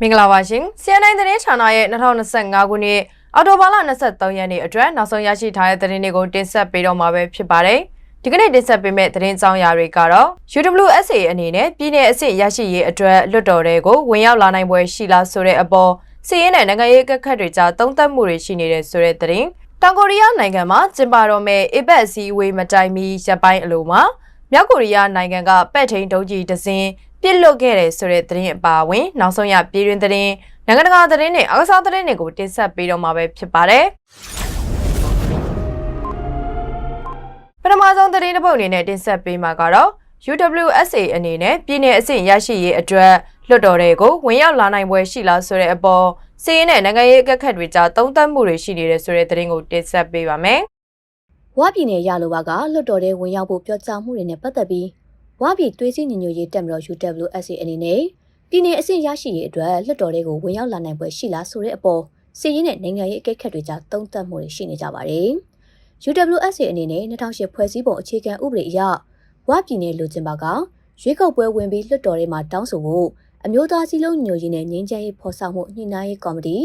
မင်္ဂလာပါရှင်။ CNN သတင်းဌာနရဲ့2025ခုနှစ်အောက်တိုဘာလ23ရက်နေ့အတွက်နောက်ဆုံးရရှိထားတဲ့သတင်းတွေကိုတင်ဆက်ပေးတော့မှာပဲဖြစ်ပါတယ်။ဒီကနေ့တင်ဆက်ပေးမယ့်သတင်းကြောင်းရာတွေကတော့ UWSA အနေနဲ့ပြည်내အစ်စ်ရရှိရေးအတွက်လွတ်တော်တွေကိုဝင်ရောက်လာနိုင်ပွဲရှိလားဆိုတဲ့အပေါ်စီးရင်နဲ့နိုင်ငံရေးကခတ်တွေကြားတုံ့တက်မှုတွေရှိနေတဲ့ဆိုတဲ့သတင်း။တောင်ကိုရီးယားနိုင်ငံမှာကျင်းပတော့မဲ့အေဘက်အစည်းအဝေးမတိုင်မီရပ်ပိုင်းအလိုမှာမြောက်ကိုရီးယားနိုင်ငံကပဲ့ထိန်ဒုံးကြီးတစ်စင်း ပြစ်လွတ်ခဲ့တယ်ဆိုတဲ့သတင်းအပါအဝင်နောက်ဆုံးရပြည်တွင်းသတင်းနိုင်ငံတကာသတင်းနဲ့အကစားသတင်းတွေကိုတင်ဆက်ပေးတော့မှာပဲဖြစ်ပါတယ်။ပထမဆုံးသတင်းတစ်ပုဒ်အနေနဲ့တင်ဆက်ပေးမှာကတော့ UWSA အနေနဲ့ပြည်내အဆင့်ရရှိရေးအတွက်လွတ်တော်တွေကိုဝင်ရောက်လာနိုင်ပွဲရှိလားဆိုတဲ့အပေါ်စီးရင်နဲ့နိုင်ငံရေးအကက်ခတ်တွေကြားတုံ့တက်မှုတွေရှိနေတဲ့ဆိုတဲ့သတင်းကိုတင်ဆက်ပေးပါမယ်။ဝပြည်နယ်ရလိုပါကလွတ်တော်တဲ့ဝင်ရောက်ဖို့ပြောကြားမှုတွေနဲ့ပတ်သက်ပြီး ဝပြည်သွေးစည်းညီညွတ်ရေးတက်မတော် UWSA အနေနဲ့ပြည်내အဆင့်ရရှိရေးအတွက်လွတ်တော်တွေကိုဝင်ရောက်လာနိုင်ပွဲရှိလားဆိုတဲ့အပေါ်စီးရင်နဲ့နိုင်ငံရေးအကဲခတ်တွေကြားတုံ့တက်မှုတွေရှိနေကြပါတယ်။ UWSA အနေနဲ့2008ဖွဲ့စည်းပုံအခြေခံဥပဒေအရဝပြည်နယ်လူကျင်ပါကရွေးကောက်ပွဲဝင်ပြီးလွတ်တော်တွေမှာတောင်းဆိုဖို့အမျိုးသားစည်းလုံးညွှန်ရေးနဲ့ငြိမ်းချမ်းရေးဖော်ဆောင်မှုညှိနှိုင်းရေးကော်မတီ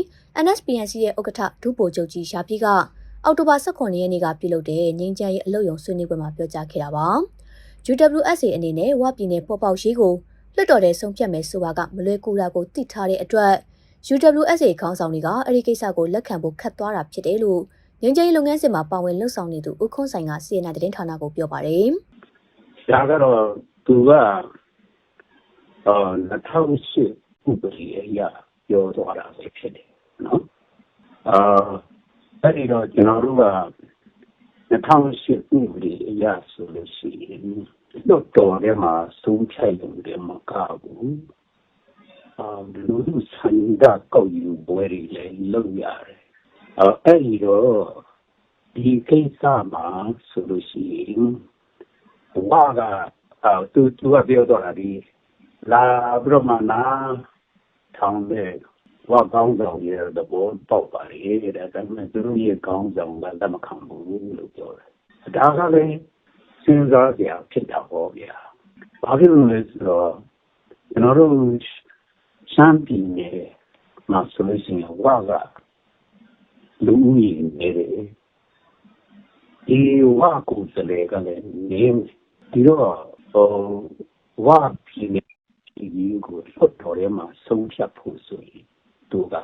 NSPNC ရဲ့ဥက္ကဋ္ဌဒုဗိုလ်ချုပ်ကြီးရှာပြည့်ကအောက်တိုဘာ18ရက်နေ့ကပြုလုပ်တဲ့ငြိမ်းချမ်းရေးအလုပ်ရုံဆွေးနွေးပွဲမှာပြောကြားခဲ့တာပါ။ UWSA အနေနဲ့ဝပြည်နယ်ပေါ်ပေါက်ရေးကိုလွတ်တော်တဲ့ဆုံးဖြတ်မယ်ဆိုတာကမလွဲကူတာကိုသိထားတဲ့အတွက် UWSA ခေါင်းဆောင်တွေကအဲ့ဒီကိစ္စကိုလက်ခံဖို့ခတ်သွားတာဖြစ်တယ်လို့ငင်းကျင်းလုပ်ငန်းစဉ်မှာပါဝင်လှုပ်ဆောင်နေသူဦးခွန်းဆိုင်ကစီရင်တဲ့တင်ဌာနကိုပြောပါတယ်။ဒါကတော့သူကအော်2008ဥပဒေအရပြောသွားတာပဲဖြစ်တယ်နော်အာအဲ့ဒီတော့ကျွန်တော်တို့က 2008ဥပဒေအရဆိုလို့ရှိရင်လွတ်တော်ထဲမှာဆုံးဖြတ်ရုံတည်းမကဘူးအာလူလူစံဒကောက်ယူပွဲတွေလည်းလုပ်ရတယ်အဲအဲ့ဒီတော့ဒီကိစ္စမှာဆိုလို့ရှိရင်ဝါကအာသူသူကပြောတော့တာဒီလာပြီးတော့မှနာထောင်တဲ့ ဝါကောင်းဆောင်ရဲ့သဘောပေါက်ပါလေတဲ့ဒါပေမဲ့သူတို့ရဲ့ကောင်းဆောင်ကလက်မခံဘူးလို့ပြောတယ်ဒါကလည်းစဉ်းစားကြဖြစ်တာပေါ့ဗျာဘာဖြစ်လို့လဲဆိုတော့ကျွန်တော်တို့စမ်းပြည်နယ်မှာဆိုလို့ရှိရင်ဝါကလူဦးရေနေတယ်ဒီဝါကိုယ်စလေကလည်းနေဒီတော့ဟိုဝါပြည်နယ်ဒီကိုဖွတ်တော်ထဲမှာဆုံးဖြတ်ဖို့ဆိုရင် သူက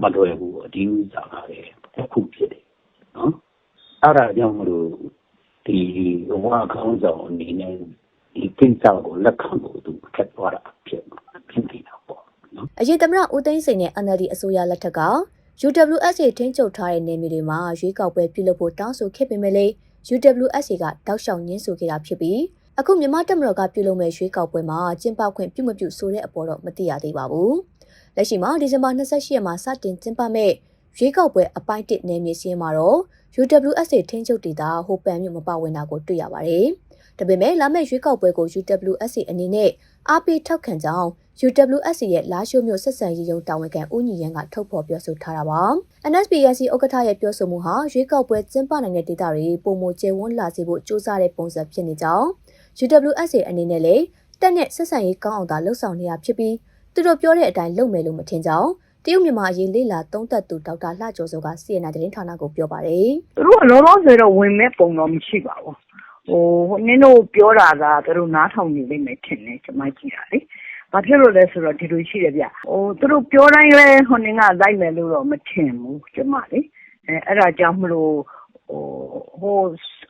မလွယ်ဘူးအဒီဥစားရတယ်အခုဖြစ်တယ်နော်အဲ့ဒါကြောင့်မလို့ဒီဝါခေါင်းဆောင်အနေနဲ့ဒီကိစ္စကိုလက်ခံဖို့သူခက်သွားတာဖြစ်ဖြစ်နေတာပေါ့နော်အရင်သမရဦးသိန်းစိန်နဲ့ NLD အစိုးရလက်ထက်က UWSA ထိန်းချုပ်ထားတဲ့နေမြေတွေမှာရွေးကောက်ပွဲပြုလုပ်ဖို့တောင်းဆိုခဲ့ပေမဲ့လည်း UWSA ကတောက်လျှောက်ညှင်းဆိုခဲ့တာဖြစ်ပြီးအခုမြန်မာတက်မတော်ကပြုလုပ်မဲ့ရွေးကောက်ပွဲမှာကျင်းပခွင့်ပြုမပြုဆိုတဲ့အပေါ်တော့မသိရသေးပါဘူး။ လက်ရှိမှာဒီဇင်ဘာ28ရက်မှာစတင်ကျင်းပမဲ့ရွေးကောက်ပွဲအပိုင်း1နယ်မြေစင်းမှာတော့ UWSA ထိန်းချုပ်ဒေသဟိုပန်မြို့မပါဝင်တာကိုတွေ့ရပါတယ်။ဒါပေမဲ့လာမယ့်ရွေးကောက်ပွဲကို UWSA အနေနဲ့အားပေးထောက်ခံကြောင်း UWSA ရဲ့လာရှိုးမြို့ဆက်ဆံရေးရုံးတာဝန်ခံဦးညီရန်ကထုတ်ဖော်ပြောဆိုထားတာပါ။ NSPSC ဥက္ကဋ္ဌရဲ့ပြောဆိုမှုဟာရွေးကောက်ပွဲကျင်းပနိုင်တဲ့ဒေသတွေပုံမကျဲဝန်းလာစေဖို့စ조사တဲ့ပုံစံဖြစ်နေကြောင်း UWSA အနေနဲ့လည်းတက်နဲ့ဆက်ဆံရေးကောင်းအောင်သာလှုပ်ဆောင်နေတာဖြစ်ပြီး သူတို့ပြောတဲ့အတိုင်းလုပ်မယ်လို့မထင်ကြောင်းတရုတ်မြန်မာအရေးလေ့လာသုံးသပ်သူဒေါက်တာလှကျော်စောက CNN သတင်းဌာနကိုပြောပါတယ်သူတို့ကလောလောဆယ်တော့ဝင်မဲ့ပုံတော့မရှိပါဘူးဟိုနင်းတို့ပြောတာကသူတို့နားထောင်နေလိမ့်မယ်ထင်တယ်ကျွန်မကြည့်တာလေဘာဖြစ်လို့လဲဆိုတော့ဒီလိုရှိတယ်ဗျဟိုသူတို့ပြောတိုင်းလဲဟိုနင်းကလိုက်မယ်လို့တော့မထင်ဘူးကျွန်မလေအဲအဲ့ဒါကြောင့်မလို့ဟိုဟို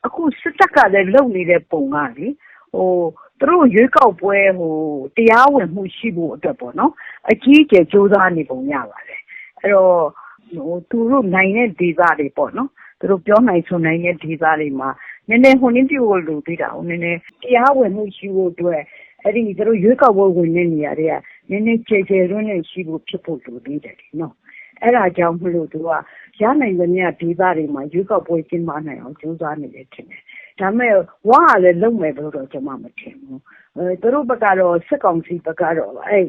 အခုစစ်တပ်ကလည်းလုံနေတဲ့ပုံကလေဟို သူတို့ရွေးကောက်ပွဲဟိုတရားဝင်မှုရှိဖို့အတွက်ပေါ့နော်အကြီးအကျယ်စ조사နေပုံရပါတယ်အဲ့တော့ဟိုသူတို့နိုင်တဲ့ဒေသတွေပေါ့နော်သူတို့ပြောနိုင်ဆိုနိုင်တဲ့ဒေသတွေမှာနည်းနည်းဟိုနည်းပြုလို့လိုသေးတာဟိုနည်းနည်းတရားဝင်မှုရှိဖို့အတွက်အဲ့ဒီသူတို့ရွေးကောက်ပွဲဝင်တဲ့နေရာတွေကနည်းနည်းကျယ်ကျယ်တွင်းနဲ့ရှိဖို့ဖြစ်ဖို့လိုသေးတယ်နော်အဲ့ဒါကြောင့်မလို့သူကရနိုင်သမျှဒေသတွေမှာရွေးကောက်ပွဲကျင်းပနိုင်အောင်ကြိုးစားနေတယ်ထင်တယ် ဒါမဲ့ဝါကလည်းလုံမယ်လို့တော့ကျွန်မမထင်ဘူးအဲသူတို့ဘက်ကတော့စစ်ကောင်စီဘက်ကတော့အဲ့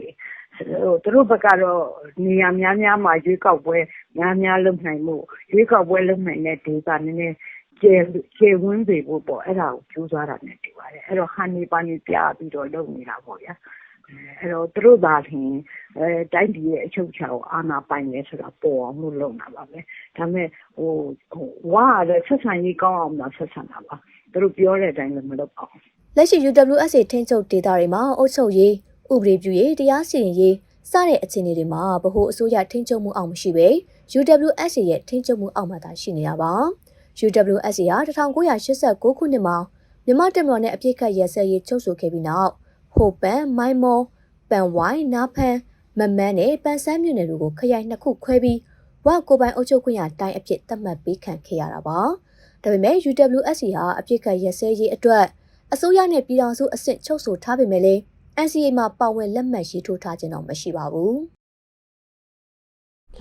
သူတို့ဘက်ကတော့နေရာများများမှာရွေးကောက်ပွဲများများလုပ်နိုင်မှုရွေးကောက်ပွဲလုပ်နိုင်တဲ့ဒေသနည်းနည်းကျယ်ကျယ်ဝန်းစေဖို့ပေါ့အဲ့ဒါကိုကြိုးစားတာနဲ့တူပါတယ်အဲ့တော့ဟန်နေပါနေပြပြီးတော့လုပ်နေတာပေါ့ဗျာအဲ့တော့သူတို့သာလျှင်အဲတိုင်းပြည်ရဲ့အချုပ်အခြာကိုအာဏာပိုင်နေဆိုတာပေါ်အောင်လို့လုပ်တာပါပဲဒါပေမဲ့ဟိုဟိုဝါရတဲ့ဆက်ဆံရေးကောင်းအောင်သာဆက်ဆံတာပါ သူတို့ပြောတဲ့အတိုင်းလည်းမလုပ်ပါဘူးလက်ရှိ UWSA ထိန်းချုပ်ဒေသတွေမှာအုပ်ချုပ်ရေးဥပဒေပြုရေးတရားစီရင်ရေးစတဲ့အခြေအနေတွေမှာဗဟိုအစိုးရထိန်းချုပ်မှုအောက်မရှိဘဲ UWSA ရဲ့ထိန်းချုပ်မှုအောက်မှာသာရှိနေတာပါ UWSA ဟာ1989ခုနှစ်မှာမြန်မာတပ်မတော်နဲ့အပြစ်ခတ်ရဲစဲရေးချုပ်ဆိုခဲ့ပြီးနောက်ဟိုပန်မိုင်းမောပန်ဝိုင်းနာဖန်မမန်းနဲ့ပန်ဆန်းမြို့နယ်တို့ကိုခရိုင်နှစ်ခုခွဲပြီးဝကိုပိုင်အုပ်ချုပ်ခွင့်ရတိုင်းအဖြစ်သတ်မှတ်ပေးခံခဲ့ရတာပါ ဒါပေမဲ့ UWSA ဟာအပြစ်ခတ်ရဲစဲရေးအတွက်အစိုးရနဲ့ပြည်ထောင်စုအဆင့်ချုပ်ဆိုထားပေမဲ့လည်း NCA မှာပါဝင်လက်မှတ်ရေးထိုးထားခြင်းတော့မရှိပါဘူး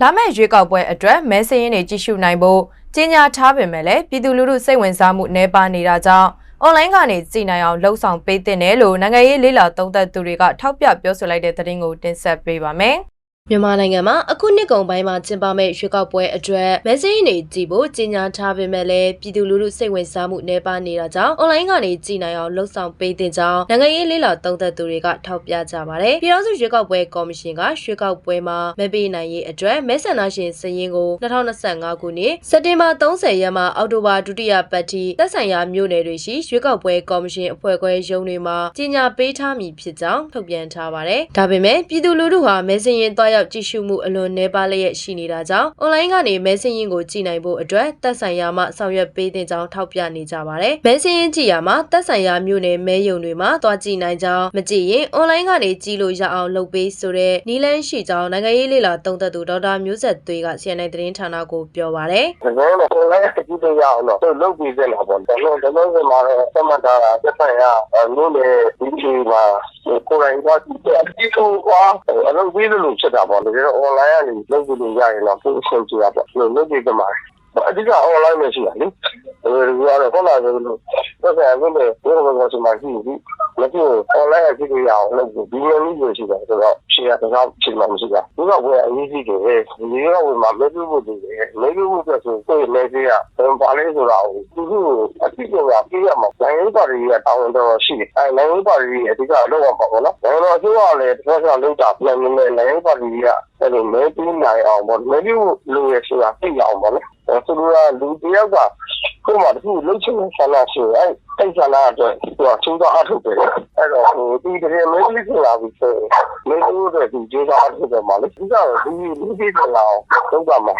လာမယ့်ရွေးကောက်ပွဲအတွက်မဲစရင်းတွေကြီးစုနိုင်ဖို့ကြီးညာထားပေမဲ့လည်းပြည်သူလူထုစိတ်ဝင်စားမှုနှဲပါနေတာကြောင့်အွန်လိုင်းကနေကြည်နိုင်အောင်လှုံ့ဆော်ပေးတဲ့နယ်လို့နိုင်ငံရေးလေးလာသုံးသပ်သူတွေကထောက်ပြပြောဆိုလိုက်တဲ့သတင်းကိုတင်ဆက်ပေးပါမယ်။ မြန်မာနိုင်ငံမှာအခုနှစ်ကုန်ပိုင်းမှာကျင်းပမယ့်ရွေးကောက်ပွဲအတွက်မဲစင်းတွေကြည့်ဖို့ကြီးညာထားပေမဲ့လည်းပြည်သူလူထုစိတ်ဝင်စားမှုနှဲပါနေတာကြောင့်အွန်လိုင်းကနေကြည်နိုင်အောင်လှုံ့ဆော်ပေးတဲ့ကြောင်းနိုင်ငံရေးလေးလာသုံးသက်သူတွေကထောက်ပြကြပါတယ်။ပြည်ထောင်စုရွေးကောက်ပွဲကော်မရှင်ကရွေးကောက်ပွဲမှာမဲပေးနိုင်ရေးအတွက်မဲဆန္ဒရှင်စည်ရင်းကို2025ခုနှစ်စက်တင်ဘာ30ရက်မှအောက်တိုဘာဒုတိယပတ်ထိသက်ဆိုင်ရာမြို့နယ်တွေရှိရွေးကောက်ပွဲကော်မရှင်အဖွဲ့ခွဲရုံးတွေမှာကြီးညာပေးထားမည်ဖြစ်ကြောင်းထုတ်ပြန်ထားပါတယ်။ဒါပေမဲ့ပြည်သူလူထုဟာမဲစင်းရင်တွားရောက်ကြည့်ရှုမှုအလွန်နှဲပါလျက်ရှိနေတာကြောင့်အွန်လိုင်းကနေမဲစင်းရင်ကိုကြည့်နိုင်ဖို့အတွက်သက်ဆိုင်ရာမှဆောင်ရွက်ပေးတဲ့ကြောင်းထောက်ပြနေကြပါတယ်။မဲစင်းရင်ကြည့်ရမှာသက်ဆိုင်ရာမြို့နယ်မဲယုံတွေမှာတွားကြည့်နိုင်ကြောင်းမကြည့်ရင်အွန်လိုင်းကနေကြည့်လို့ရအောင်လုပ်ပေးဆိုတဲ့နီလန်းရှိကြောင်းနိုင်ငံရေးလေလာသုံးသက်သူဒေါက်တာမျိုးဆက်သွေးက CNN သတင်းဌာနကိုပြောပါတယ်။တကယ်လို့လည်းအကြည့်တော့ရအောင်တော့သူလုပ်ပြီးတဲ့လားပေါ့ဒါလို့ဒါလို့ဆိုမှလည်းသတ်မှတ်တာသက်ဆိုင်ရာမြို့နယ်ဒီဒီမှာကိုယ်တိုင်တော့ဒီအကြည့်ကိုကအလုပ်ပြီးလို့ဖြစ်တာပေါ့တကယ်တော့ online ကနေလုပ်ပြီးလို့ရရင်တော့ပုံစံကြည့်ရပေါ့လို့လုပ်ပြီးကြမှာ အဓိက online ပဲရှိတာလေဒီကတော့ခေါလာဆိုလို့သက်ဆိုင်ရာမြို့နယ်ဘယ်လိုမှဆိုမှရှိဘူးမကြည့် online အကြည့်ရအောင်လုပ်ပြီးဒီလိုမျိုးရှိတယ်ဆိုတော့ရှေ့ကတော့ချိန်မှမရှိတာဒီတော့ဘယ်အရေးကြီးတယ်ဒီတော့ဘယ်မှာမပြုတ်ဖို့တည်တယ်မပြုတ်ဖို့ဆိုကိုယ်လည်းကြီးရဘာလဲဆိုတော့သူတို့အကြည့်ကြပြရမှာနိုင်ငံပါတီကတောင်းတော့ရှိတယ်အဲနိုင်ငံပါတီအဓိကလောက်ရပါဘောနော်နိုင်ငံတော်အစိုးရလည်းတစ်ခါကျလောက်တာပြန်နေနိုင်ငံပါတီကအဲ့လိုမဲပြီးနိုင်အောင်ပေါ့မဲပြီးလို့ရဆိုတာသိအောင်ပေါ့နော် ဆိုတော့လူတယောက်ကကိုယ်မှတခုလှုပ်ချင်တဲ့ဆန္ဒရှိအဲ့အဲ့ဆန္ဒအတွက်သူကချိုးတော့အထုတ်တယ်အဲ့တော့ဟိုဒီတကယ်မဲပြီးဖြစ်လာပြီဆိုမဲပြီးတော့သူကျေးဇူးအထုတ်တယ်မှာလေဒီကတော့ဒီလူကြီးတွေလောက်တော့ပါမှာ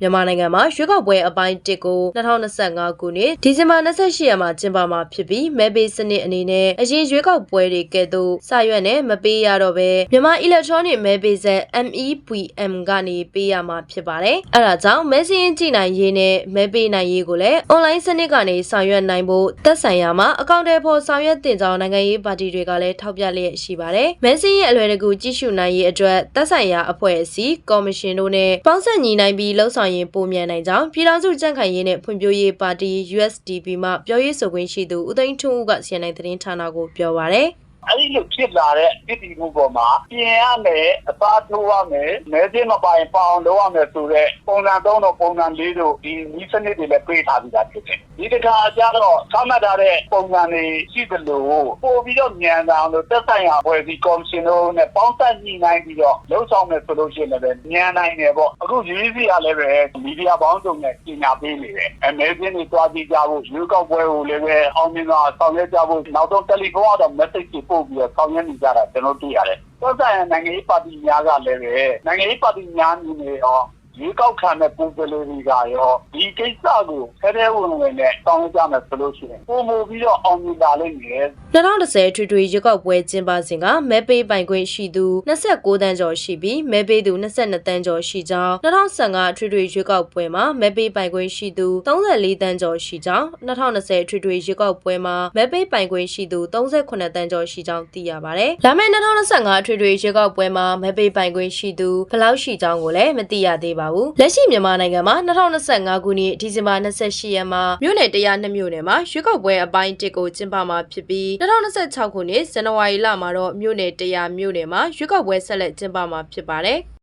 မြန်မာနိုင်ငံမှာရွေးကောက်ပွဲအပိုင်း1ကို2025ခုနှစ်ဒီဇင်ဘာ28ရက်မှာကျင်းပမှာဖြစ်ပြီးမဲပေးစနစ်အနေနဲ့အရင်ရွေးကောက်ပွဲတွေကဲ့သို့စာရွက်နဲ့မပေးရတော့ဘဲမြန်မာ electronic မဲပေးဆက် MEPM ကနေပေးရမှာဖြစ်ပါတယ်။အဲဒါကြောင့်မဲစင်းကြည့်နိုင်ရေးနဲ့မဲပေးနိုင်ရေးကိုလည်း online စနစ်ကနေဆောင်ရွက်နိုင်ဖို့သက်ဆိုင်ရာမှာအကောင့်တွေပေါ်ဆောင်ရွက်တင်ကြောင်းနိုင်ငံရေးပါတီတွေကလည်းထောက်ပြလျက်ရှိပါတယ်။မဲစင်းရဲ့အလွယ်တကူကြည့်ရှုနိုင်ရေးအတွက်သက်ဆိုင်ရာအဖွဲ့အစည်းကော်မရှင်တို့နဲ့ပေါင်းဆက်ညီနိုင်ပြီးလှုပ်ဆောင်ရင်ပုံမြန်နိုင်ကြောင်းပြည်ထောင်စုကြံ့ခိုင်ရေးနဲ့ဖွံ့ဖြိုးရေးပါတီ USDP မှပြောရေးဆိုခွင့်ရှိသူဦးသိန်းထွန်းဦးက CNN သတင်းဌာနကိုပြောပါရယ် အဲ့ဒီလိုဖြစ်လာတဲ့ပြည်တည်မှုပေါ်မှာပြင်ရမယ်အစားထိုးရမယ်မဲစင်းမပိုင်ပေါအောင်လုပ်ရမယ်ဆိုတော့ပုံစံ3တော့ပုံစံ4တို့ဒီဤစနစ်တွေလည်းပြေးထားပြီးသားဖြစ်တယ်ဒီတစ်ခါကျတော့သတ်မှတ်ထားတဲ့ပုံစံတွေရှိသလိုပို့ပြီးတော့ညံတာလို့သက်ဆိုင်ရာဖွဲ့စည်းကော်မရှင်တို့နဲ့ပေါင်းစပ်ညှိနှိုင်းပြီးတော့လှုပ်ဆောင်မယ်ဆိုလို့ရှိရင်လည်းညံနိုင်တယ်ပေါ့အခု UEC ကလည်းပဲမီဒီယာပေါင်းစုံနဲ့ပြင်ညာပေးနေတယ်အမဲစင်းတွေတွားကြည့်ကြဖို့ရွေးကောက်ပွဲကိုလည်းပဲအောင်မြင်စွာဆောင်ရွက်ကြဖို့နောက်ဆုံးတယ်လီဖုန်းကတော့ message တွေပို့ပြီးတော့ဆောင်ရွက်နေကြတာကျွန်တော်တွေ့ရတယ်။သက်ဆိုင်ရာနိုင်ငံရေးပါတီများကလည်းပဲနိုင်ငံရေးပါတီများအနေနဲ့ရော ရွေးကောက်ခံတဲ့ပုံစံလေးတွေကရောဒီကိစ္စကိုထဲထဲဝင်ဝင်နဲ့တောင်းကြမယ်ဆိုလို့ရှိရင်ပုံမူပြီးတော့အောင်မြင်လာလိမ့်မယ်2010ထွေထွေရွေးကောက်ပွဲကျင်းပစဉ်ကမဲပေးပိုင်ခွင့်ရှိသူ29တန်းကျော်ရှိပြီးမဲပေးသူ22တန်းကျော်ရှိကြောင်း2015ထွေထွေရွေးကောက်ပွဲမှာမဲပေးပိုင်ခွင့်ရှိသူ34တန်းကျော်ရှိကြောင်း2020ထွေထွေရွေးကောက်ပွဲမှာမဲပေးပိုင်ခွင့်ရှိသူ38တန်းကျော်ရှိကြောင်းသိရပါတယ်။လာမယ့်2025ထွေထွေရွေးကောက်ပွဲမှာမဲပေးပိုင်ခွင့်ရှိသူဘယ်လောက်ရှိကြောင်းကိုလည်းမသိရသေးပါဘူး။လက်ရှိမြန်မာနိုင်ငံမှာ2025ခုနှစ်ဒီဇင်ဘာ28ရက်မှာမြို့နယ်102မြို့နယ်မှာရွေးကောက်ပွဲအပိုင်း1ကိုကျင်းပမှာဖြစ်ပြီး2026ခုနှစ်ဇန်နဝါရီလမှာတော့မြို့နယ်100မြို့နယ်မှာရွေးကောက်ပွဲဆက်လက်ကျင်းပမှာဖြစ်ပါတယ်။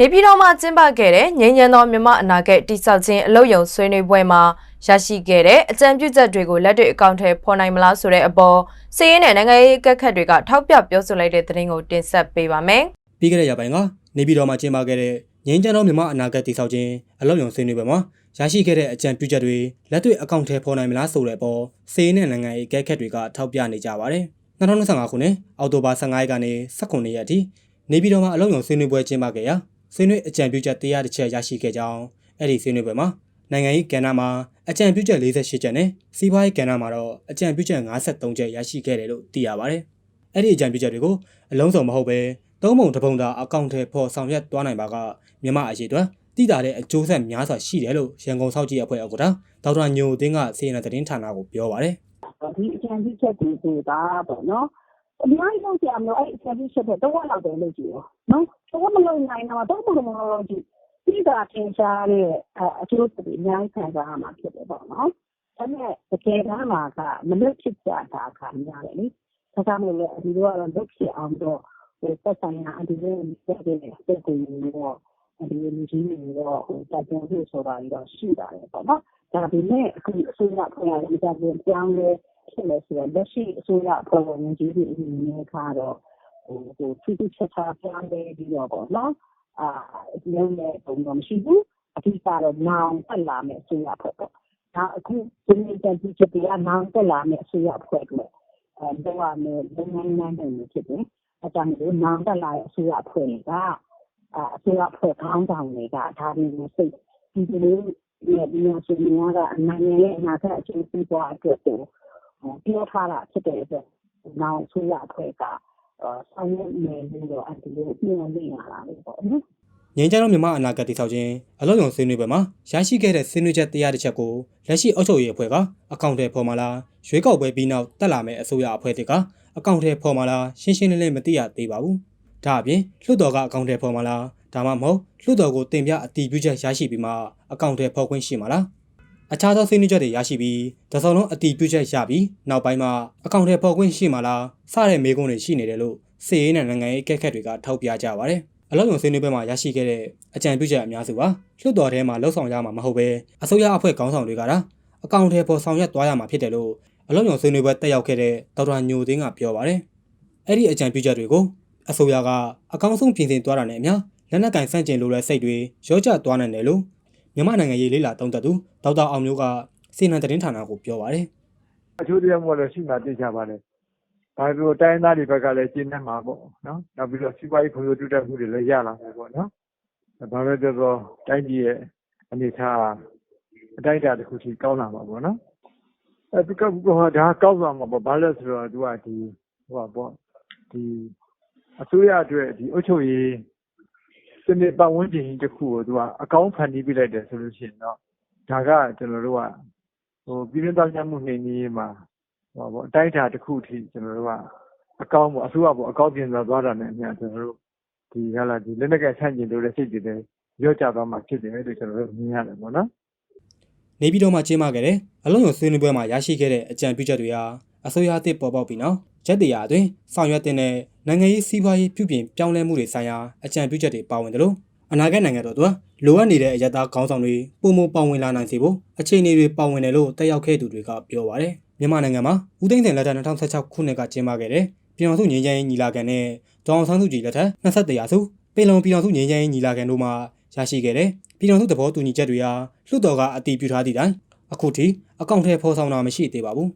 နေပြည်တော်မှာကျင်းပခဲ့တဲ့ငြိမ်းချမ်းသောမြမအနာဂတ်တိဆောက်ခြင်းအလုပ်ယုံဆွေးနွေးပွဲမှာရရှိခဲ့တဲ့အကြံပြုချက်တွေကိုလက်တွေ့အကောင့်ထဲဖော်နိုင်မလားဆိုတဲ့အပေါ်စီးရင်နဲ့နိုင်ငံရေးအကက်ခတ်တွေကထောက်ပြပြောဆိုလိုက်တဲ့သတင်းကိုတင်ဆက်ပေးပါမယ်။ပြီးခဲ့တဲ့ရက်ပိုင်းက နေပြည်တော်မှာကျင်းပခဲ့တဲ့ငင်းချမ်းသောမြန်မာအနာဂတ်တည်ဆောက်ခြင်းအလုပ်ရုံဆွေးနွေးပွဲမှာရရှိခဲ့တဲ့အကြံပြုချက်တွေလက်တွေ့အကောင့်ထဲပေါ်နိုင်မလားဆိုတဲ့အပေါ်စေးနဲ့နိုင်ငံရေးအကဲခတ်တွေကထောက်ပြနေကြပါတယ်။2025ခုနှစ်အောက်တိုဘာ15ရက်ကနေ19ရက်အထိနေပြည်တော်မှာအလုပ်ရုံဆွေးနွေးပွဲကျင်းပခဲ့ရာဆွေးနွေးအကြံပြုချက်တရားတစ်ချက်ရရှိခဲ့ကြောင်းအဲ့ဒီဆွေးနွေးပွဲမှာနိုင်ငံရေးကဏ္ဍမှာအကြံပြုချက်48ချက်နဲ့စီးပွားရေးကဏ္ဍမှာတော့အကြံပြုချက်53ချက်ရရှိခဲ့တယ်လို့သိရပါတယ်။အဲ့ဒီအကြံပြုချက်တွေကိုအလုံးစုံမဟုတ်ဘဲ သုံးပုံတစ်ပုံသာအကောင့်ထဲပေါ်ဆောင်ရွက်သွားနိုင်ပါကမြန်မာအရေးအတွက်တည်တာတဲ့အကျိုးဆက်များစွာရှိတယ်လို့ရန်ကုန်စောက်ကြီးအဖွဲ့ဥက္ကဋ္ဌဒေါက်တာညိုအသိန်းကစီရင်တဲ့သတင်းဌာနကိုပြောပါတယ်ဒီအကျံပြုချက်တွေဆိုတာပေါ့နော်အများကြီးလုပ်ကြမလို့အဲ့အကျံပြုချက်တွေတော့လောက်တယ်လို့ကြည့်ရောနော်တော့မလုပ်နိုင်တော့တော့မလုပ်လို့ကြည့်ဒီကထင်ရှားတဲ့အကျိုးတွေအများကြီးခံစားရမှာဖြစ်တယ်ပေါ့နော်ဒါပေမဲ့တကယ်တမ်းမှာကမလွတ်ဖြစ်ကြတာခါများတယ်လေဒါကြောင့်မို့လို့ဒီလိုကတော့လွတ်ဖြစ်အောင်တော့ဟို သက်ဆိုင်ရာအဒီလိုတက်တဲ့တက်ကိုတော့ဒီလူကြီးတွေတော့ဟိုတက်ကြွလို့ဆိုတာကြီးတော့ရှိပါတယ်ပေါ့နော်ဒါပေမဲ့အခုအစိုးရဖွဲ့ရတဲ့အကြံပြုပြောင်းလဲဖြစ်လဲဆိုတော့လက်ရှိအစိုးရဖွဲ့ဝင်ကြီးတွေအနေနဲ့ကတော့ဟိုဟိုသူသူချက်ချပြောင်းလဲပြီးတော့ပေါ့နော်အာဒီလိုနဲ့ပုံတော့မရှိဘူးအဓိကတော့နောင်တက်လာမယ့်အစိုးရဖွဲ့ပေါ့ဒါအခုဒီနေ့တန်ပြီးချက်ပြနောင်တက်လာမယ့်အစိုးရဖွဲ့ကအဲတော့ရမယ်လုံနိုင်နိုင်နေဖြစ်တယ် အကြမ်းလို့နောင်တက်လာတဲ့အစိုးရဖွဲ့ကအာအစိုးရဖွဲ့ခေါင်းဆောင်တွေကဒါတွေကိုစိတ်ဒီလိုဒီဒီလိုဆိုရင်ကအနိုင်ရဲ့အနာဂတ်အကျိုးစီးပွားအတွက်ကိုပြောထားတာဖြစ်တဲ့အတွက်နောက်ဆိုရအဖွဲ့ကဆောင်ရွက်နေလို့တော့အဲဒီလိုပြင်နေရတာလေပေါ့နော်။ငင်းချမ်းသောမြန်မာအနာဂတ်တည်ဆောက်ခြင်းအလုပ်ရုံဆွေးနွေးပွဲမှာရရှိခဲ့တဲ့ဆွေးနွေးချက်တရားတစ်ချက်ကိုလက်ရှိအုပ်ချုပ်ရေးအဖွဲ့ကအကောင့်ထဲပေါ်မှာလားရွေးကောက်ပွဲပြီးနောက်တက်လာမယ့်အစိုးရအဖွဲ့တွေက အကောင့်ထဲပေါ်မှာလားရှင်းရှင်းလင်းလင်းမသိရသေးပါဘူး။ဒါအပြင်လွှတ်တော်ကအကောင့်ထဲပေါ်မှာလားဒါမှမဟုတ်လွှတ်တော်ကိုတင်ပြအတည်ပြုချက်ရရှိပြီးမှအကောင့်ထဲပေါ်ခွင့်ရှိမှာလား။အခြားသောဆွေးနွေးချက်တွေရရှိပြီးတစုံလုံးအတည်ပြုချက်ရပြီးနောက်ပိုင်းမှာအကောင့်ထဲပေါ်ခွင့်ရှိမှာလားစတဲ့မေးခွန်းတွေရှိနေတယ်လို့စီရေးနဲ့နိုင်ငံရေးအကဲခတ်တွေကထောက်ပြကြပါတယ်။အလောက်ရုံဆွေးနွေးပွဲမှာရရှိခဲ့တဲ့အကြံပြုချက်အများစုပါလွှတ်တော်ထဲမှာလှုပ်ဆောင်ရမှာမဟုတ်ပဲအစိုးရအဖွဲ့ခေါင်းဆောင်တွေကတာအကောင့်ထဲပေါ်ဆောင်ရွက်သွားရမှာဖြစ်တယ်လို့ အလောက်ရုံဆွေးနွေးပွဲတက်ရောက်ခဲ့တဲ့ဒေါက်တာညိုသိန်းကပြောပါတယ်။အဲ့ဒီအကြံပြုချက်တွေကိုအစိုးရကအကောင့်ဆုံးပြင်ဆင်သွားတာနဲ့အမျှလက်နက်ကင်ဆန့်ကျင်လိုတဲ့စိတ်တွေရောကျသွားနိုင်တယ်လို့မြန်မာနိုင်ငံရေးလေးလာတုံးသက်သူဒေါက်တာအောင်မျိုးကစီနံသတင်းဌာနကိုပြောပါတယ်အချိုးတရားမို့လို့ရှိမှသိကြပါလေ။ဒါပြီးတော့တိုင်းသားတွေဘက်ကလည်းကျင်းနေမှာပေါ့နော်။နောက်ပြီးတော့စီးပွားရေးဖွံ့ဖြိုးတိုးတက်မှုတွေလည်းရလာမှာပေါ့နော်။ဒါပဲပြောတော့တိုင်းပြည်ရဲ့အနေအထားအတိုင်းအတာတစ်ခုထိကောင်းလာမှာပေါ့နော်။ အဲဒီကဒါကောက်သွားမှာပေါ့။ဘာလို့လဲဆိုတော့သူကဒီဟိုပါပေါ့ဒီအစိုးရအတွက်ဒီအုပ်ချုပ်ရေးစနစ်ပတ်ဝန်းကျင်ကြီးတစ်ခုကိုသူကအကောင်းဖန်တီးပြလိုက်တယ်ဆိုလို့ရှိရင်တော့ဒါကကျွန်တော်တို့ကဟိုပြည်တွင်းသားများမှုနှိမ်နင်းရေးမှာဟောပေါ့အတိုင်းအတာတစ်ခုအထိကျွန်တော်တို့ကအကောင်းပေါ့အစိုးရပေါ့အကောင်းပြင်သွားသွားတာနဲ့အများကျွန်တော်တို့ဒီဟာလာဒီလက်နက်ကဆန့်ကျင်လို့တဲ့စိတ်တွေလည်းရော့ကျသွားမှာဖြစ်တယ်လို့ကျွန်တော်တို့မြင်ရတယ်ပေါ့နော်။ နေပြည်တော်မှာကျင်းပခဲ့တဲ့အလုံးစုံဆွေးနွေးပွဲမှာရရှိခဲ့တဲ့အကြံပြုချက်တွေဟာအစိုးရအသစ်ပေါ်ပေါက်ပြီးနောက်ရက်တရာအတွင်းဆောင်ရွက်တဲ့နိုင်ငံရေးစီးပွားရေးပြုပြင်ပြောင်းလဲမှုတွေဆိုင်ရာအကြံပြုချက်တွေပါဝင်တယ်လို့အနာဂတ်နိုင်ငံတော်တို့လိုအပ်နေတဲ့အရတားခေါင်းဆောင်တွေပုံမပါဝင်လာနိုင်စေဖို့အခြေအနေတွေပါဝင်တယ်လို့တက်ရောက်ခဲ့သူတွေကပြောပါတယ်မြန်မာနိုင်ငံမှာဦးသိန်းစိန်လက်ထက်2016ခုနှစ်ကကျင်းပခဲ့တဲ့ပြည်တော်စုငြိမ်းချမ်းရေးညီလာခံနဲ့ဒေါအောင်ဆန်းစုကြည်လက်ထက်21ရာစုပင်လုံပြည်တော်စုငြိမ်းချမ်းရေးညီလာခံတို့မှာ ရရှိခဲ့တဲ့ပြည်တော်စုသဘောတူညီချက်တွေဟာလွှတ်တော်ကအတည်ပြုထားသည့်တိုင်အခုထိအကောင့်ထဲဖော်ဆောင်တာမရှိသေးပါဘူး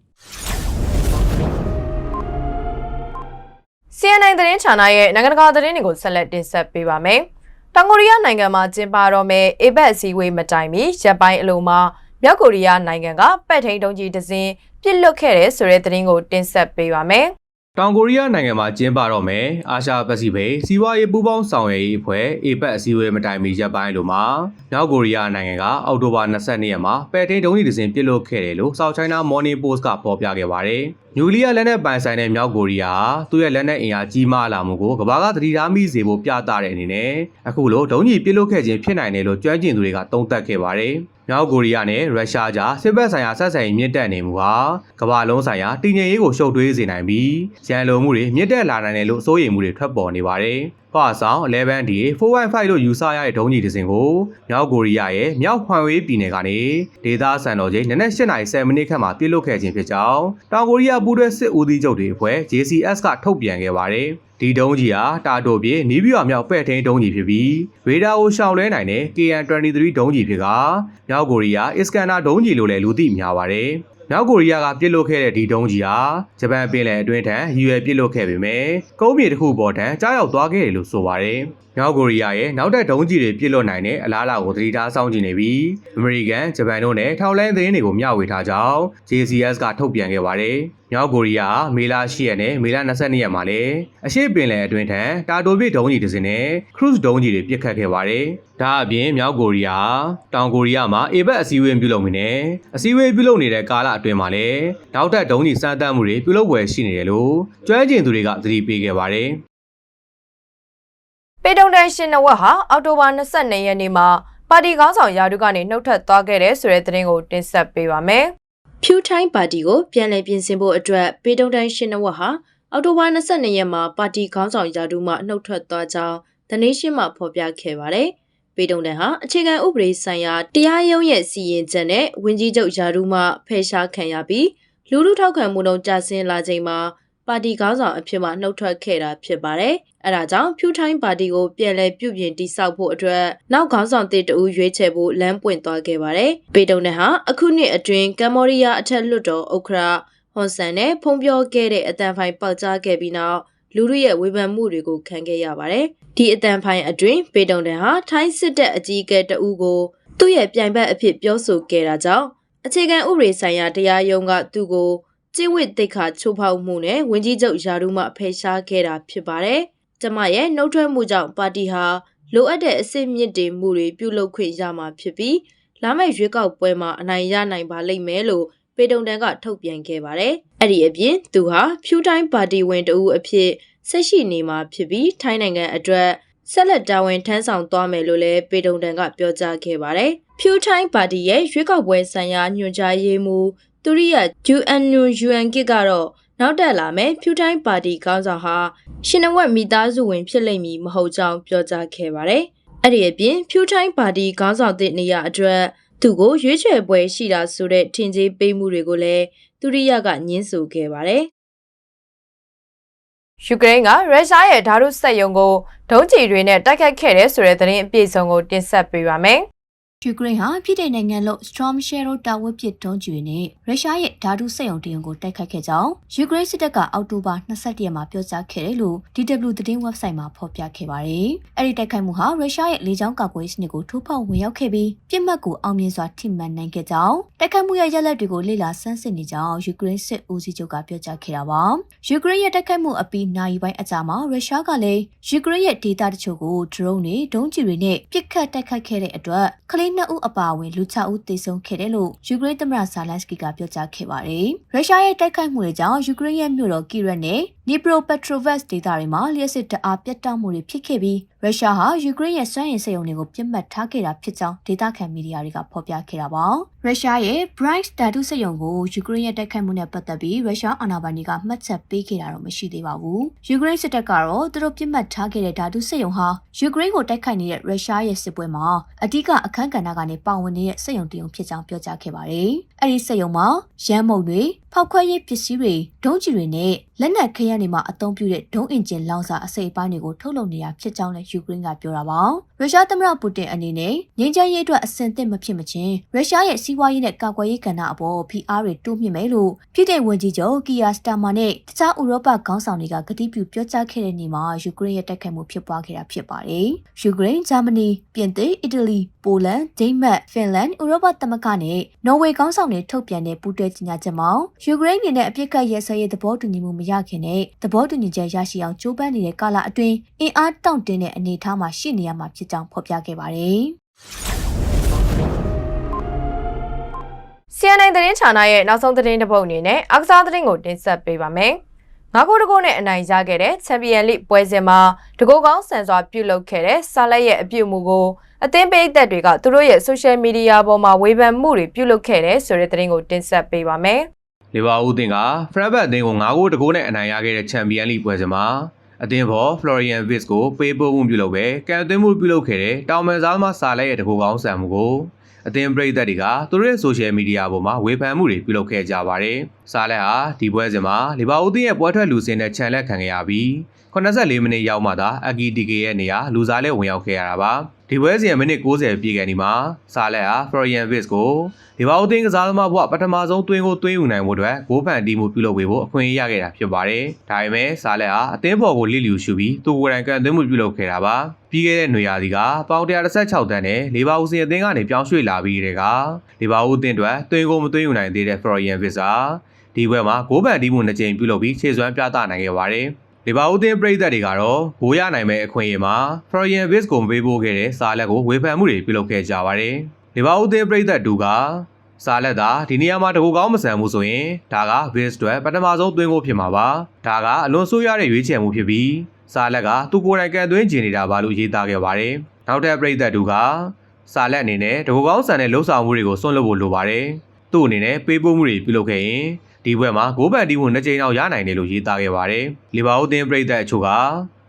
CNN သတင်းဌာနရဲ့နိုင်ငံတကာသတင်းတွေကိုဆက်လက်တင်ဆက်ပေးပါမယ်။တောင်ကိုရီးယားနိုင်ငံမှာကျင်းပတော့မယ့် APEC အစည်းအဝေးမတိုင်မီရပ်ပိုင်းအလုံးမှာမြောက်ကိုရီးယားနိုင်ငံကပဲ့ထိန်တုံးကြီးတစ်စင်းပြစ်လွတ်ခဲ့တဲ့ဆိုတဲ့သတင်းကိုတင်ဆက်ပေးပါမယ်။ တောင်ကိုရီးယားနိုင်ငံမှာကျင်းပတော့မယ်အာရှပစိဖိတ်စီးပွားရေးပူးပေါင်းဆောင်ရွက်ရေးအဖွဲ့ APEC အစည်းအဝေးမတိုင်မီရပ်ပိုင်းလိုမှာမြောက်ကိုရီးယားနိုင်ငံကအောက်တိုဘာ22ရက်မှာပဲ့ထိန်တုံးကြီးတစ်စင်းပြစ်လွတ်ခဲ့တယ်လို့ South China Morning Post ကဖော်ပြခဲ့ပါတယ်။နျူကလ িয়ার လက်နက်ပိုင်ဆိုင်တဲ့မြောက်ကိုရီးယားသူ့ရဲ့လက်နက်အင်အားကြီးမားလာမှုကိုကမ္ဘာကသတိထားမိစေဖို့ပြသတဲ့အနေနဲ့အခုလိုဒုံးကြီးပြစ်လွတ်ခဲ့ခြင်းဖြစ်နိုင်တယ်လို့ကြွမ်းကျင်သူတွေကသုံးသပ်ခဲ့ပါတယ်။ မြောက်ကိုရီးယားနဲ့ရုရှားကြားစစ်ဘက်ဆိုင်ရာဆက်ဆံရေးမြင့်တက်နေမှုဟာကမ္ဘာလုံးဆိုင်ရာတည်ငြိမ်ရေးကိုရှုပ်ထွေးစေနိုင်ပြီးရန်လိုမှုတွေမြင့်တက်လာနိုင်တယ်လို့စိုးရိမ်မှုတွေထွက်ပေါ်နေပါတယ်။ ဟွာဆောင် 11D 415လို့ယူဆရတဲ့ဒုံးကျည်တစ်စင်ကိုမြောက်ကိုရီးယားရဲ့မြောက်ဟွမ်ဝေးပြည်နယ်ကနေဒေသစံတော်ချိန်နနက်8:30မိနစ်ခန့်မှာပြစ်လွတ်ခဲ့ခြင်းဖြစ်ကြောင်းတောင်ကိုရီးယားပူးတွဲစစ်ဦးစီးချုပ်တွေအဖွဲ့ JCS ကထုတ်ပြန်ခဲ့ပါတယ်။ဒီဒုံးကြီးဟာတာတိုပြေနီးပြူမြောက်ပဲ့ထင်းဒုံးကြီးဖြစ်ပြီးရေဒါကိုရှောင်လွဲနိုင်တဲ့ KN23 ဒုံးကြီးဖြစ်ကမြောက်ကိုရီးယားအစ္စကန်နာဒုံးကြီးလို့လည်းလူသိများပါတယ်။ မြောက်ကိုရီးယားကပြစ်လွတ်ခဲ့တဲ့ဒီဒုံးကြီးဟာဂျပန်ပင်လယ်အတွင်းထံရည်ရွယ်ပြစ်လွတ်ခဲ့ပေမဲ့ကုန်းမြေတစ်ခုပေါ်ထံကြားရောက်သွားခဲ့တယ်လို့ဆိုပါတယ်။မြောက်ကိုရီးယားရဲ့နောက်ထပ်ဒုံးကြီးတွေပြစ်လွတ်နိုင်တဲ့အလားအလာကိုသတိထားစောင့်ကြည့်နေပြီးအမေရိကန်၊ဂျပန်တို့နဲ့ထောက်လိုင်းသတင်းတွေကိုမျှဝေထားကြောင်း JCS ကထုတ်ပြန်ခဲ့ပါတယ်။မြောက်ကိုရီးယားမေလ10ရက်နဲ့မေလ22ရက်မှာလည်းအရှေ့ပင်လယ်အတွင်းထံတာတိုပစ်ဒုံးကြီးတစ်စင်းနဲ့ cruise ဒုံးကြီးတွေပစ်ခတ်ခဲ့ပါတယ်။ဒါအပြင်မြောက်ကိုရီးယားတောင်ကိုရီးယားမှာအေဘက်အစည်းအဝေးပြုလုပ်နေတယ်။အစည်းအဝေးပြုလုပ်နေတဲ့ကာလအတွင်းမှာလည်းနောက်ထပ်ဒုံးကြီးစမ်းသပ်မှုတွေပြုလုပ်ဝယ်ရှိနေတယ်လို့ကျွမ်းကျင်သူတွေကသတိပေးခဲ့ပါတယ်။ ပေတုံတန်ရှင်နဝက်ဟာအောက်တိုဘာ22ရက်နေ့မှာပါတီခေါင်းဆောင်ယာဒုကနေနှုတ်ထွက်သွားခဲ့တဲ့ဆိုတဲ့သတင်းကိုတင်ဆက်ပေးပါမယ်။ဖြူထိုင်းပါတီကိုပြန်လည်ပြင်ဆင်ဖို့အတွက်ပေတုံတန်းရှင်နဝက်ဟာအောက်တိုဘာ22ရက်မှာပါတီခေါင်းဆောင်ယာဒူးမှနှုတ်ထွက်သွားကြောင်းဒနေရှင်းမှဖော်ပြခဲ့ပါတယ်။ပေတုံတန်းဟာအခြေခံဥပဒေဆိုင်ရာတရားရုံးရဲ့စီရင်ချက်နဲ့ဝင်းကြီးချုပ်ယာဒူးမှဖယ်ရှားခံရပြီးလူလူထောက်ခံမှုနှုန်းကျဆင်းလာချိန်မှာ ပါတီခေါင်းဆောင်အဖြစ်မှနှုတ်ထွက်ခဲ့တာဖြစ်ပါတယ်။အဲဒါကြောင့်ဖြူထိုင်းပါတီကိုပြန်လည်ပြုပြင်တိစောက်ဖို့အတွက်နောက်ခေါင်းဆောင်တစ်တူရွေးချယ်ဖို့လမ်းပွင့်သွားခဲ့ပါတယ်။ပေတုံတန်းဟာအခုနှစ်အတွင်းကမ္ဘောဒီးယားအထက်လွှတ်တော်ဥက္ကဋ္ဌဟွန်ဆန်နဲ့ဖုံပြောခဲ့တဲ့အတန်ဖိုင်ပေါက်ကြားခဲ့ပြီးနောက်လူလူရဲ့ဝေဖန်မှုတွေကိုခံခဲ့ရပါတယ်။ဒီအတန်ဖိုင်အတွင်းပေတုံတန်ဟာထိုင်းစစ်တပ်အကြီးအကဲတဦးကိုသူ့ရဲ့ပြိုင်ဘက်အဖြစ်ပြောဆိုခဲ့တာကြောင့်အခြေခံဥပဒေဆိုင်ရာတရားရုံးကသူ့ကို ကျင့်ဝတ်သိက္ခာချိုးဖောက်မှုနဲ့ဝင်ကြီးချုပ်ယာဒူးမှဖယ်ရှားခဲ့တာဖြစ်ပါတယ်။ကျမရဲ့နှုတ်ထွက်မှုကြောင့်ပါတီဟာလိုအပ်တဲ့အစ်စ်မြင့်တင်မှုတွေပြုလုပ်ခွင့်ရမှာဖြစ်ပြီးလာမယ့်ရွေးကောက်ပွဲမှာအနိုင်ရနိုင်ပါလိမ့်မယ်လို့ပေတုံတန်ကထုတ်ပြန်ခဲ့ပါတယ်။အဲ့ဒီအပြင်သူဟာဖြူတိုင်းပါတီဝင်တဦးအဖြစ်ဆက်ရှိနေမှာဖြစ်ပြီးထိုင်းနိုင်ငံအတွက်ဆက်လက်တာဝန်ထမ်းဆောင်သွားမယ်လို့လည်းပေတုံတန်ကပြောကြားခဲ့ပါတယ်။ဖြူတိုင်းပါတီရဲ့ရွေးကောက်ပွဲဆိုင်ရာညွှန်ကြားရေးမှူး သူရိယ UNU UN ကကတော့နောက်တက်လာမယ်ဖြူတိုင်းပါတီခေါင်းဆောင်ဟာရှင်နဝက်မိသားစုဝင်ဖြစ်လိမ့်မည်မဟုတ်ကြောင်းပြောကြားခဲ့ပါတယ်။အဲ့ဒီအပြင်ဖြူတိုင်းပါတီခေါင်းဆောင်တဲ့နေရာအတွက်သူကိုရွေးချယ်ပွဲရှိတာဆိုတဲ့ထင်ကြီးပေးမှုတွေကိုလည်းသူရိယကညှင်းဆိုခဲ့ပါတယ်။ယူကရိန်းကရုရှားရဲ့ဓာတုစက်ရုံကိုဒုံးကျည်တွေနဲ့တိုက်ခတ်ခဲ့တဲ့ဆိုတဲ့သတင်းအပြည့်အစုံကိုတင်ဆက်ပေးပါမယ်။ ယူကရိန်းဟာပြည်ထောင်နိုင်ငံလို့ Storm Shadow တာဝတ်ပစ်ဒုံးကျည်တွေနဲ့ရုရှားရဲ့ဓာတုစက်ရုံတရုံကိုတိုက်ခိုက်ခဲ့ကြောင်းယူကရိန်းစစ်တပ်ကအောက်တိုဘာ22ရက်မှာပြောကြားခဲ့တယ်လို့ DW သတင်း website မှာဖော်ပြခဲ့ပါတယ်။အဲဒီတိုက်ခိုက်မှုဟာရုရှားရဲ့လေကြောင်းကာကွယ်ရေးစနစ်ကိုထိုးဖောက်ဝင်ရောက်ခဲ့ပြီးပြစ်မှတ်ကိုအောင်မြင်စွာထိမှန်နိုင်ခဲ့ကြောင်းတိုက်ခိုက်မှုရဲ့ရလဒ်တွေကိုလေ့လာဆန်းစစ်နေကြောင်းယူကရိန်းစစ်ဦးစီးချုပ်ကပြောကြားခဲ့တာပါ။ယူကရိန်းရဲ့တိုက်ခိုက်မှုအပြီးနိုင်ပိုင်းအကြာမှာရုရှားကလည်းယူကရိန်းရဲ့ဒေသတချို့ကို drone တွေဒုံးကျည်တွေနဲ့ပစ်ခတ်တိုက်ခိုက်ခဲ့တဲ့အတွက်ကလေးနှစ်ဦးအပါအဝင်လူ6ဦးသေဆုံးခဲ့တယ်လို့ယူကရိန်းသမ္မတဇာလန်စကီကပြောကြားခဲ့ပါတယ်။ရုရှားရဲ့တိုက်ခိုက်မှုတွေကြောင့်ယူကရိန်းရဲ့မြို့တော်ကီရက်နဲ့နီပရိုပက်ထရိုဗက်စ်ဒေသတွေမှာလျှက်စစ်တအားပြတ်တောက်မှုတွေဖြစ်ခဲ့ပြီး ရုရှားဟာယူကရိန်းရဲ့စွမ်းရည်စက်ရုံတွေကိုပြစ်မှတ်ထားခဲ့တာဖြစ်ကြောင်းဒေသခံမီဒီယာတွေကဖော်ပြခဲ့တာပါ။ရုရှားရဲ့ Bright ဓာတုစက်ရုံကိုယူကရိန်းရဲ့တိုက်ခိုက်မှုနဲ့ပတ်သက်ပြီးရုရှားအာဏာပိုင်တွေကမှတ်ချက်ပေးခဲ့တာတော့မရှိသေးပါဘူး။ယူကရိန်းစစ်တပ်ကတော့သူတို့ပြစ်မှတ်ထားခဲ့တဲ့ဓာတုစက်ရုံဟာယူကရိန်းကိုတိုက်ခိုက်နေတဲ့ရုရှားရဲ့စစ်ပွဲမှာအဓိကအခန်းကဏ္ဍကနေပါဝင်နေတဲ့စက်ရုံတရုံဖြစ်ကြောင်းပြောကြားခဲ့ပါတယ်။အဲဒီစက်ရုံမှာရမ်းမုံတွေ ဖောက်ခွဲရေးပစ္စည်းတွေဒုံးကျည်တွေနဲ့လက်နက်ခဲယမ်းတွေမှာအသုံးပြုတဲ့ဒုံးအင်ဂျင်လောင်စာအစိပ်အပိုင်းတွေကိုထုတ်လုပ်နေတာဖြစ်ကြောင်းလည်းယူကရိန်းကပြောတာပါ။ ရုရှားသမ္မတပူတင်အနေနဲ့ငြိမ်းချမ်းရေးအတွက်အဆင်သင့်မဖြစ်မချင်းရုရှားရဲ့စီးပွားရေးနဲ့ကာကွယ်ရေးကဏ္ဍအပေါ်ဖိအားတွေတိုးမြှင့်မယ်လို့ပြည်ထောင်ဝန်ကြီးချုပ်ကီယာစတာမာနဲ့တခြားဥရောပခေါင်းဆောင်တွေကကတိပြုပြောကြားခဲ့တဲ့နေ့မှာယူကရိန်းရဲ့တိုက်ခိုက်မှုဖြစ်ပွားခဲ့တာဖြစ်ပါတယ်။ယူကရိန်း၊ဂျာမနီ၊ပြင်သစ်၊အီတလီ၊ပိုလန်၊ဒိန်းမတ်၊ဖင်လန်၊ဥရောပသမဂ္ဂနဲ့နော်ဝေခေါင်းဆောင်တွေထုတ်ပြန်တဲ့ပူးတွဲကြေညာချက်မှာယူကရိန်းအနေနဲ့အပြစ်ကတ်ရဲစဲရေးသဘောတူညီမှုမရခင်နဲ့သဘောတူညီချက်ရရှိအောင်ကြိုးပမ်းနေတဲ့ကာလအတွင်းအင်အားတောင့်တင်းတဲ့အနေအထားမှာရှိနေရမှာဖြစ်ကြောင်းဖော်ပြခဲ့ပါတယ်။ CNN သတင်းဌာနရဲ့နောက်ဆုံးသတင်းတစ်ပုဒ်အနေနဲ့အကစားသတင်းကိုတင်ဆက်ပေးပါမယ်။ငါးခုတကုနဲ့အနိုင်ရခဲ့တဲ့ချန်ပီယံလိပွဲစဉ်မှာတကုကောင်းဆန်စွာပြုလုပ်ခဲ့တဲ့ဆာလက်ရဲ့အပြုတ်မှုကိုအသင်းပိတ်သက်တွေကသူတို့ရဲ့ social media ပေါ်မှာဝေဖန်မှုတွေပြုလုပ်ခဲ့တဲ့ဆိုတဲ့သတင်းကိုတင်ဆက်ပေးပါမယ်။လီဗာပူးအသင်းကဖရက်ဘတ်အသင်းကို9ဂိုးတကိုးနဲ့အနိုင်ရခဲ့တဲ့ချန်ပီယံလိပွဲစဉ်မှာ အသင်းဖော် Florian Viz ကိုပေးပို့မှုပြုလုပ်ပဲကံသွင်းမှုပြုလုပ်ခဲ့တဲ့တောင်မန်စားသမားစာလက်ရဲ့တကူကောင်းဆန်မှုကိုအသင်းပရိသတ်တွေကသူတို့ရဲ့ social media ပေါ်မှာဝေဖန်မှုတွေပြုလုပ်ခဲ့ကြပါတယ်။စာလက်ဟာဒီပွဲစဉ်မှာလီဗာပူးအသင်းရဲ့ပွဲထွက်လူစင်တဲ့ခြံလက်ခံခဲ့ရပြီး84မိနစ်ရောက်မှသာအကီတီကေရဲ့နေရာလူစားလဲဝင်ရောက်ခဲ့ရတာပါ။ ဒီပွဲစဉ်မိနစ်90ပြည့်ခဲ့ဒီမှာစာလက်ဟာ Florian Viz ကိုလီဗာပူးအသင်းကစားသမားဘဝပထမဆုံးသွင်းကိုသွင်းယူနိုင်မှုအတွက်ဂိုးဖန်တီးမှုပြုလုပ်ပေးဖို့အခွင့်အရေးရခဲ့တာဖြစ်ပါတယ်။ဒါပေမဲ့စာလက်ဟာအသင်းပေါ်ကိုလိလျူရှုပြီးသူကိုယ်တိုင်ကန်သွင်းမှုပြုလုပ်ခဲ့တာပါ။ပြီးခဲ့တဲ့ຫນွေရာသီကပေါင်116တန်းနဲ့လီဗာပူးစင်အသင်းကနေပြောင်းရွှေ့လာပြီးတဲ့ကလီဗာပူးအသင်းအတွက်သွင်းကိုမသွင်းယူနိုင်သေးတဲ့ Florian Viz ဟာဒီပွဲမှာဂိုးဖန်တီးမှုနှစ်ကြိမ်ပြုလုပ်ပြီးခြေစွမ်းပြသနိုင်ခဲ့ပါတယ်။ လီဗာပူးအသင်းပရိသတ်တွေကတော့ဂိုးရနိုင်မဲ့အခွင့်အရေးမှာ Florian Viz ကိုမပေးပို့ခဲ့တဲ့စာလက်ကိုဝေဖန်မှုတွေပြုလုပ်ခဲ့ကြပါတယ်။လီဗာပူးအသင်းပရိသတ်တူကစာလက်သာဒီနေရာမှာတကူကောင်းမဆန်ဘူးဆိုရင်ဒါက Viz အတွက်ပထမဆုံးသွင်းဖို့ဖြစ်မှာပါ။ဒါကအလွန်ဆိုးရတဲ့ရွေးချယ်မှုဖြစ်ပြီးစာလက်ကသူကိုယ်တိုင်ကန်သွင်းကျင်နေတာပါလို့ရေးသားခဲ့ပါတယ်။နောက်ထပ်ပရိသတ်တူကစာလက်အနေနဲ့တကူကောင်းဆန်တဲ့လှုပ်ဆောင်မှုတွေကိုစွန့်လွတ်ဖို့လိုပါတယ်။သူ့အနေနဲ့ပေးပို့မှုတွေပြုလုပ်ခဲ့ရင် ဒီဘွဲမှာဂိုးပန်တီးဝင်နှစ်ကြိမ်လောက်ရနိုင်တယ်လို့ရေးသားခဲ့ပါတယ်။လီဗာပူးအသင်းပရိသတ်အချို့က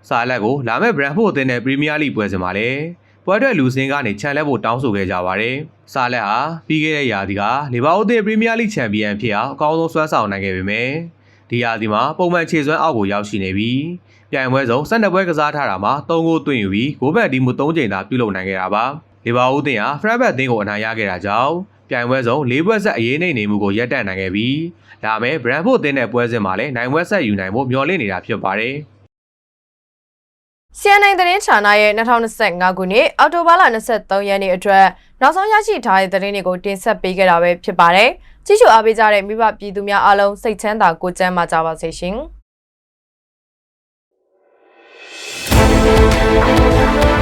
စာလက်ကိုလာမဲ့ဘရန်ဖို့အသင်းနဲ့ပရီးမီးယားလိပွဲစဉ်မှာလည်းပွဲထွက်လူစင်းကနေခြံလဲဖို့တောင်းဆိုခဲ့ကြပါတယ်။စာလက်ဟာပြီးခဲ့တဲ့ရာသီကလီဗာပူးအသင်းပရီးမီးယားလိချန်ပီယံဖြစ်အောင်အကောင်းဆုံးဆွမ်းဆောင်နိုင်ခဲ့ပေမယ့်ဒီရာသီမှာပုံမှန်ခြေစွမ်းအောက်ကိုရောက်ရှိနေပြီးပြိုင်ပွဲစုံ12ပွဲကစားထားတာမှာ3ဂိုးသွင်းယူပြီးဂိုးဘက်ဒီမူ3ချိန်သာပြုလုပ်နိုင်ခဲ့တာပါ။လီဗာပူးအသင်းဟာဖရက်ဘက်အသင်းကိုအနိုင်ရခဲ့တာကြောင့် ပြိုင်ပွဲစုံ၄ပွဲဆက်အရေးနှိမ့်နေမှုကိုရပ်တန့်နိုင်ခဲ့ပြီးဒါမဲ့ဘရန်ဖို့အသင်းနဲ့ပွဲစဉ်မှာလည်းနိုင်ပွဲဆက်ယူနိုင်ဖို့မျှော်လင့်နေတာဖြစ်ပါတယ်။ CNN သတင်းဌာနရဲ့2025ခုနှစ်အောက်တိုဘာလ23ရက်နေ့အတွက်နောက်ဆုံးရရှိထားတဲ့သတင်းတွေကိုတင်ဆက်ပေးခဲ့တာပဲဖြစ်ပါတယ်။ကြည့်ရှုအားပေးကြတဲ့မိဘပြည်သူများအားလုံးစိတ်ချမ်းသာကိုယ်ကျန်းမာကြပါစေရှင်။